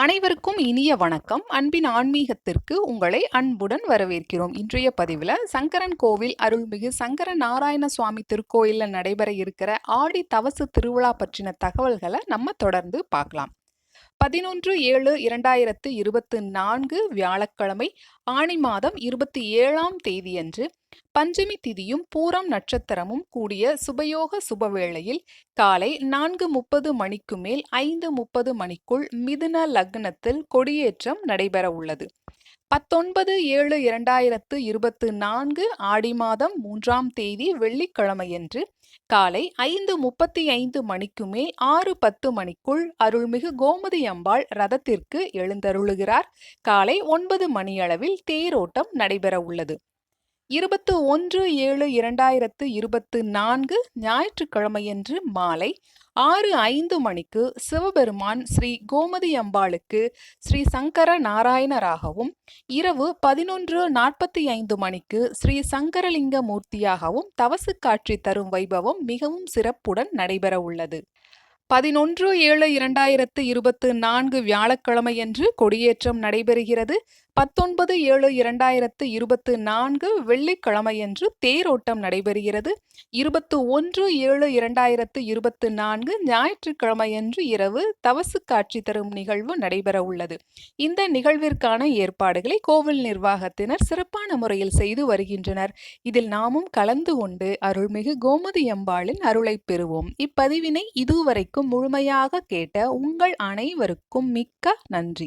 அனைவருக்கும் இனிய வணக்கம். அன்பின் ஆன்மீகத்திற்கு உங்களை அன்புடன் வரவேற்கிறோம். இன்றைய பதிவில் சங்கரன் கோவில் அருள்மிகு சங்கர நாராயண சுவாமி திருக்கோயிலில் நடைபெற இருக்கிற ஆடி தவசு திருவிழா பற்றின தகவல்களை நம்ம தொடர்ந்து பார்க்கலாம். பதினொன்று ஏழு இரண்டாயிரத்து இருபத்து நான்கு வியாழக்கிழமை ஆணி மாதம் இருபத்தி ஏழாம் தேதியன்று பஞ்சமி திதியும் பூரம் நட்சத்திரமும் கூடிய சுபயோக சுபவேளையில் காலை நான்கு முப்பது மணிக்கு மேல் ஐந்து முப்பது மணிக்குள் மிதுன லக்னத்தில் கொடியேற்றம் நடைபெற உள்ளது பத்தொன்பது ஏழு இரண்டாயிரத்து இருபத்து நான்கு ஆடி மாதம் மூன்றாம் தேதி வெள்ளிக்கிழமையன்று காலை ஐந்து முப்பத்தி ஐந்து மணிக்கு மேல் ஆறு பத்து மணிக்குள் அருள்மிகு கோமதி அம்பாள் ரதத்திற்கு எழுந்தருளுகிறார். காலை ஒன்பது மணியளவில் தேரோட்டம் நடைபெற உள்ளது இருபத்து ஒன்று ஏழு இரண்டாயிரத்து இருபத்து நான்கு ஞாயிற்றுக்கிழமையன்று மாலை ஆறு ஐந்து மணிக்கு சிவபெருமான் ஸ்ரீ கோமதி அம்பாளுக்கு ஸ்ரீ சங்கர நாராயணராகவும் இரவு பதினொன்று நாற்பத்தி ஐந்து மணிக்கு ஸ்ரீ சங்கரலிங்க மூர்த்தியாகவும் தவசு காட்சி தரும் வைபவம் மிகவும் சிறப்புடன் நடைபெற உள்ளது பதினொன்று ஏழு இரண்டாயிரத்து இருபத்து நான்கு வியாழக்கிழமையன்று கொடியேற்றம் நடைபெறுகிறது. பத்தொன்பது ஏழு இரண்டாயிரத்து இருபத்து நான்கு வெள்ளிக்கிழமையன்று தேரோட்டம் நடைபெறுகிறது. இருபத்து ஒன்று ஏழு இரண்டாயிரத்து இருபத்து நான்கு ஞாயிற்றுக்கிழமையன்று இரவு தவசு காட்சி தரும் நிகழ்வு நடைபெற உள்ளது. இந்த நிகழ்விற்கான ஏற்பாடுகளை கோவில் நிர்வாகத்தினர் சிறப்பான முறையில் செய்து வருகின்றனர். இதில் நாமும் கலந்து கொண்டு அருள்மிகு கோமதி அம்பாளின் அருளை பெறுவோம். இப்பதிவினை இதுவரைக்கும் முழுமையாக கேட்ட உங்கள் அனைவருக்கும் மிக்க நன்றி.